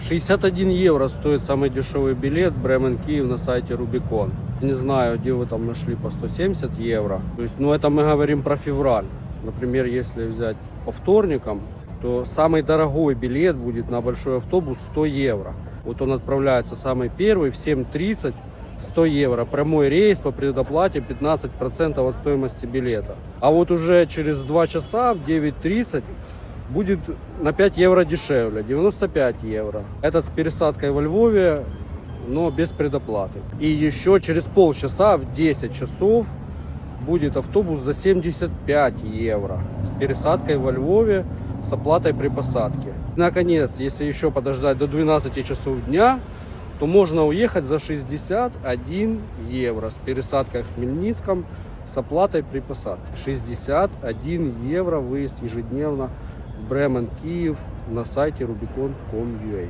61 евро стоит самый дешевый билет Бремен Киев на сайте Рубикон. Не знаю, где вы там нашли по 170 евро. То есть, ну это мы говорим про февраль. Например, если взять по вторникам, то самый дорогой билет будет на большой автобус 100 евро. Вот он отправляется самый первый в 7.30, 100 евро. Прямой рейс по предоплате 15% от стоимости билета. А вот уже через 2 часа в 9.30 будет на 5 евро дешевле, 95 евро. Этот с пересадкой во Львове, но без предоплаты. И еще через полчаса в 10 часов будет автобус за 75 евро с пересадкой во Львове с оплатой при посадке. Наконец, если еще подождать до 12 часов дня, то можно уехать за 61 евро с пересадкой в Хмельницком с оплатой при посадке. 61 евро выезд ежедневно Бремен, Киев на сайте rubicon.com.ua.